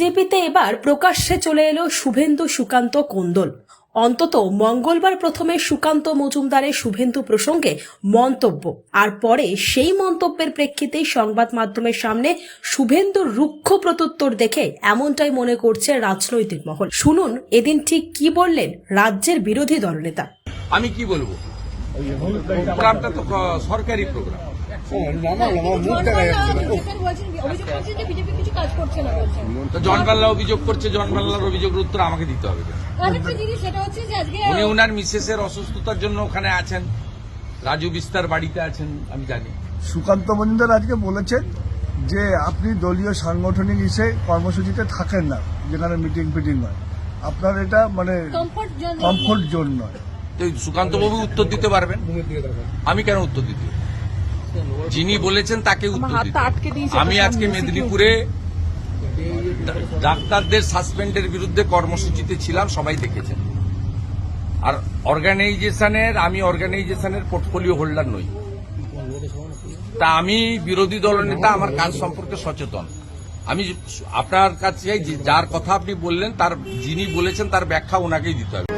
বিজেপিতে এবার প্রকাশ্যে চলে এলো শুভেন্দু সুকান্ত কোন্দল। অন্তত মঙ্গলবার প্রথমে সুকান্ত মজুমদারের শুভেন্দু প্রসঙ্গে মন্তব্য, আর পরে সেই মন্তব্যের প্রেক্ষিতেই সংবাদ মাধ্যমের সামনে শুভেন্দুর রুক্ষ প্রত্যুত্তর দেখে এমনটাই মনে করছে রাজনৈতিক মহল। শুনুন, এদিন ঠিক কি বললেন রাজ্যের বিরোধী দলনেতা। আমি কি বলব? সরকারি প্রোগ্রাম। বিজেপি কিছু না বলছেন। তো অভিযোগ করছে জনবাল্লার অভিযোগের উত্তর আমাকে দিতে হবে কেন? আরেকটা জিনিস সেটা হচ্ছে যে আজকে উনি উনার মিসেসের অসুস্থতার জন্য ওখানে আছেন। রাজু বিস্তার বাড়িতে আছেন আমি জানি। সুকান্ত মজুমদার আজকে বলেছেন যে আপনি দলীয় সাংগঠনিক ইসে কর্মসূচিতে থাকেন না যেখানে মিটিং ফিটিং হয়। আপনার এটা মানে কমফর্ট জোন কমফোর্ট জোন নয়। সুকান্ত বাবু উত্তর দিতে পারবেন? আমি কেন উত্তর দিতে? যিনি বলেছেন তাকে আমি আজকে মেদিনীপুরে ডাক্তারদের সাসপেন্ডের বিরুদ্ধে কর্মসূচিতে ছিলাম সবাই দেখেছেন। আর অর্গানাইজেশনের আমি অর্গানাইজেশনের পোর্টফোলিও হোল্ডার নই। তা আমি বিরোধী দলনেতা আমার কাজ সম্পর্কে সচেতন। আমি আপনার কাছে যার কথা আপনি বললেন তার যিনি বলেছেন তার ব্যাখ্যা ওনাকেই দিতে হবে।